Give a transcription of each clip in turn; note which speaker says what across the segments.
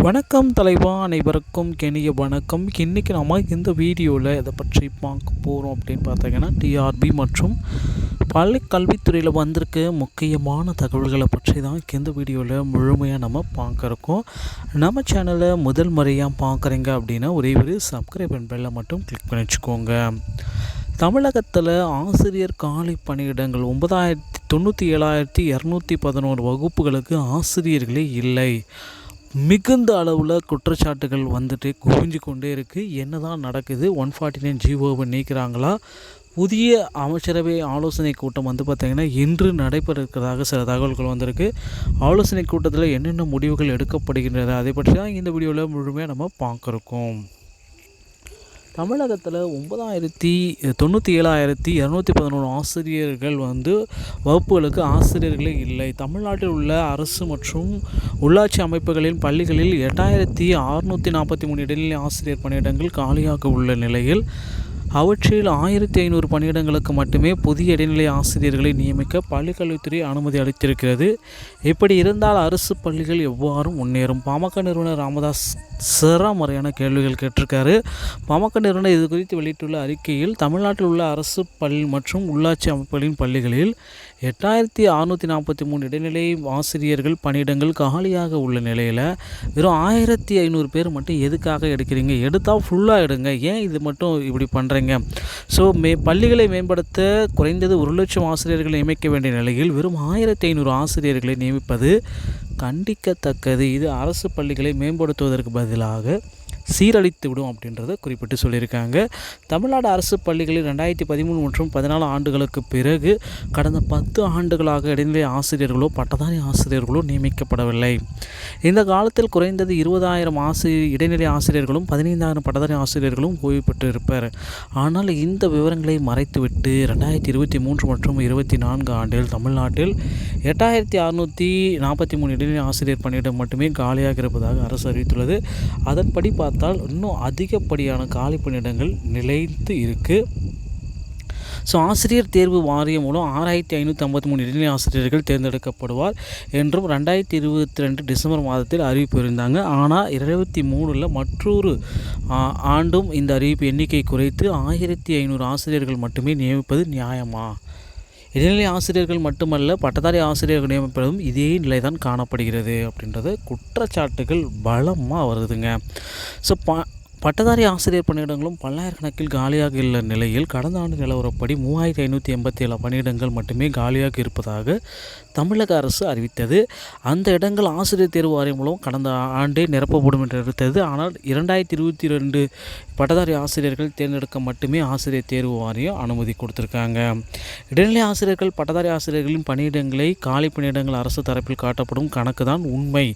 Speaker 1: வணக்கம் தலைவா அனைவருக்கும் கெனிய வணக்கம். இன்றைக்கி நம்ம இந்த வீடியோவில் இதை பற்றி பார்க்க போகிறோம் அப்படின்னு பார்த்தீங்கன்னா டிஆர்பி மற்றும் பள்ளி கல்வித்துறையில் வந்திருக்க முக்கியமான தகவல்களை பற்றி தான் இந்த வீடியோவில் முழுமையாக நம்ம பார்க்குறோம் நம்ம சேனலை முதல் முறையாக பார்க்குறீங்க அப்படின்னா ஒரே ஒரு சப்ஸ்கிரைப் அண்ட் பெல்லை மட்டும் கிளிக் பண்ணி வச்சுக்கோங்க. தமிழகத்தில் ஆசிரியர் காலி பணியிடங்கள் ஒன்பதாயிரத்தி தொண்ணூற்றி ஏழாயிரத்தி இரநூத்தி பதினோரு வகுப்புகளுக்கு ஆசிரியர்களே இல்லை. மிகுந்த அளவில் குற்றச்சாட்டுகள் வந்துட்டு குவிஞ்சு கொண்டே இருக்குது என்ன தான் நடக்குது? ஒன் ஃபார்ட்டி நைன் ஜிஓவை நீக்கிறாங்களா? புதிய அமைச்சரவை ஆலோசனை கூட்டம் வந்து பார்த்திங்கன்னா இன்று நடைபெற இருக்கிறதாக சில தகவல்கள் வந்திருக்கு. ஆலோசனை கூட்டத்தில் என்னென்ன முடிவுகள் எடுக்கப்படுகின்றன அதை பற்றி தான் இந்த வீடியோவில் முழுமையாக நம்ம பார்க்குறோம். தமிழகத்தில் ஒன்பதாயிரத்தி தொண்ணூற்றி ஏழாயிரத்தி இரநூத்தி பதினொன்று ஆசிரியர்கள் வந்து வகுப்புகளுக்கு ஆசிரியர்களே இல்லை. தமிழ்நாட்டில் உள்ள அரசு மற்றும் உள்ளாட்சி அமைப்புகளின் பள்ளிகளில் எட்டாயிரத்தி அறுநூற்றி நாற்பத்தி மூணு இடைநிலை ஆசிரியர் பணியிடங்கள் காலியாக உள்ள நிலையில் அவற்றில் ஆயிரத்தி ஐநூறு பணியிடங்களுக்கு மட்டுமே புதிய இடைநிலை ஆசிரியர்களை நியமிக்க பள்ளிக்கல்வித்துறை அனுமதி அளித்திருக்கிறது. இப்படி இருந்தால் அரசு பள்ளிகள் எவ்வாறும் முன்னேறும்? பாமக நிறுவனர் ராமதாஸ் சிறாமறையான கேள்விகள் கேட்டிருக்காரு. பாமக நிறுவனம் இது குறித்து வெளியிட்டுள்ள அறிக்கையில் தமிழ்நாட்டில் உள்ள அரசு பள்ளி மற்றும் உள்ளாட்சி அமைப்புகளின் பள்ளிகளில் எட்டாயிரத்தி அறுநூற்றி நாற்பத்தி மூணு இடைநிலை ஆசிரியர்கள் பணியிடங்கள் காலியாக உள்ள நிலையில் வெறும் ஆயிரத்தி ஐநூறு பேர் மட்டும் எதுக்காக எடுக்கிறீங்க? எடுத்தால் ஃபுல்லாக எடுங்க. ஏன் இது மட்டும் இப்படி பண்ணுறீங்க ஸோ மே பள்ளிகளை மேம்படுத்த குறைந்தது ஒரு லட்சம் ஆசிரியர்களை நியமிக்க வேண்டிய நிலையில் வெறும் ஆயிரத்தி ஐநூறு ஆசிரியர்களை நியமிப்பது கண்டிக்கத்தக்கது. இது அரசு பள்ளிகளை மேம்படுத்துவதற்கு பதிலாக சீரழித்து விடும் அப்படின்றத குறிப்பிட்டு சொல்லியிருக்காங்க. தமிழ்நாடு அரசு பள்ளிகளில் ரெண்டாயிரத்தி பதிமூணு மற்றும் பதினாலு ஆண்டுகளுக்கு பிறகு கடந்த பத்து ஆண்டுகளாக இடைநிலை ஆசிரியர்களோ பட்டதாரி ஆசிரியர்களோ நியமிக்கப்படவில்லை. இந்த காலத்தில் குறைந்தது இருபதாயிரம் ஆசிரியர் இடைநிலை ஆசிரியர்களும் பதினைந்தாயிரம் பட்டதாரி ஆசிரியர்களும் ஓய்வு பெற்றிருப்பார். ஆனால் இந்த விவரங்களை மறைத்துவிட்டு ரெண்டாயிரத்தி இருபத்தி மூன்று மற்றும் இருபத்தி நான்கு ஆண்டில் தமிழ்நாட்டில் எட்டாயிரத்தி அறுநூற்றி நாற்பத்தி மூணு இடைநிலை ஆசிரியர் பணியிடம் மட்டுமே காலியாக இருப்பதாக அரசு அறிவித்துள்ளது. அதன்படி பார்த்தால் இன்னும் அதிகப்படியான காலி பணியிடங்கள் நிலைத்து இருக்குது ஸோ ஆசிரியர் தேர்வு வாரியம் மூலம் ஆறாயிரத்தி ஐநூற்றி ஐம்பத்தி மூணு இடைநிலை ஆசிரியர்கள் தேர்ந்தெடுக்கப்படுவார் என்றும் ரெண்டாயிரத்தி இருபத்தி ரெண்டு டிசம்பர் மாதத்தில் அறிவிப்பு இருந்தாங்க. ஆனால் இருபத்தி மூணில் மற்றொரு ஆண்டும் இந்த அறிவிப்பு எண்ணிக்கை குறைத்து ஆயிரத்தி ஐநூறு ஆசிரியர்கள் மட்டுமே நியமிப்பது நியாயமா? இடைநிலை ஆசிரியர்கள் மட்டுமல்ல பட்டதாரி ஆசிரியர்கள் நியமிப்பதும் இதே நிலை தான் காணப்படுகிறது அப்படின்றது குற்றச்சாட்டுகள் பலமாக வருதுங்க. ஸோ ப பட்டதாரி ஆசிரியர் பணியிடங்களும் பல்லாயிரக்கணக்கில் காலியாக உள்ள நிலையில் கடந்த ஆண்டு நிலவரப்படி மூவாயிரத்தி ஐநூற்றி எண்பத்தி ஏழு பணியிடங்கள் மட்டுமே காலியாக இருப்பதாக தமிழக அரசு அறிவித்தது. அந்த இடங்கள் ஆசிரியர் தேர்வு வாரியம் மூலம் கடந்த ஆண்டே நிரப்பப்படும் என்று அறிவித்தது. ஆனால் இரண்டாயிரத்தி இருபத்தி ரெண்டு பட்டதாரி ஆசிரியர்கள் தேர்ந்தெடுக்க மட்டுமே ஆசிரியர் தேர்வு வாரியம் அனுமதி கொடுத்துருக்காங்க. இடைநிலை ஆசிரியர்கள் பட்டதாரி ஆசிரியர்களின் பணியிடங்களை காலி பணியிடங்கள் அரசு தரப்பில் காட்டப்படும் கணக்கு தான் உண்மை.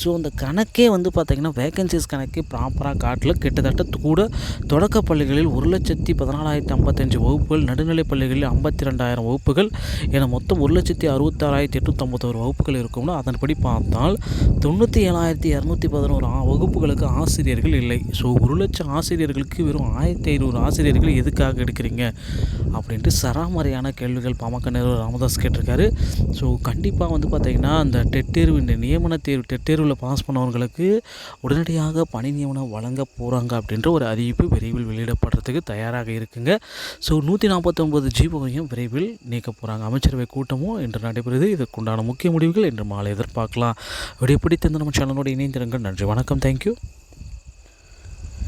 Speaker 1: ஸோ அந்த கணக்கே வந்து பார்த்திங்கன்னா வேகன்சிஸ் கணக்கே ப்ராப்பராக காட்டில். கிட்டத்தட்ட கூட தொடக்க பள்ளிகளில் ஒரு லட்சத்தி பதினாலாயிரத்தி ஐம்பத்தஞ்சு வகுப்புகள் நடுநிலைப் பள்ளிகளில் ஐம்பத்தி ரெண்டாயிரம் வகுப்புகள் என மொத்தம் ஒரு லட்சத்தி அறுபத்தாறாயிரத்தி எட்நூற்றம்பத்தோரு வகுப்புகள் இருக்கும்னு அதன்படி பார்த்தால் தொண்ணூற்றி ஏழாயிரத்தி இரநூத்தி பதினோரு வகுப்புகளுக்கு ஆசிரியர்கள் இல்லை. ஸோ ஒரு லட்சம் ஆசிரியர்களுக்கு வெறும் ஆயிரத்தி ஐநூறு ஆசிரியர்கள் எதுக்காக எடுக்கிறீங்க? அப்படின்ட்டு சராமரியான கேள்விகள் பாமக நிறுவனர் ராமதாஸ் கேட்டிருக்காரு. ஸோ கண்டிப்பாக வந்து பார்த்திங்கன்னா அந்த டெட் தேர்வு இந்த நியமன தேர்வு டெட் தேர்வில் பாஸ் பண்ணவர்களுக்கு உடனடியாக பணி நியமனம் வழங்க போகிறாங்க அப்படின்ற ஒரு அறிவிப்பு விரைவில் வெளியிடப்படுறதுக்கு தயாராக இருக்குங்க. ஸோ நூற்றி நாற்பத்தொம்பது ஜீவோவையும் விரைவில் நீக்க போகிறாங்க அமைச்சரவை கூட்டமும் இன்று நடைபெறுது. இதற்குண்டான முக்கிய முடிவுகள் இன்று மாலை எதிர்பார்க்கலாம். அப்படி பிடித்திருந்த நம்ம சேனலோடு இணைந்திருங்கள். நன்றி. வணக்கம். தேங்க்யூ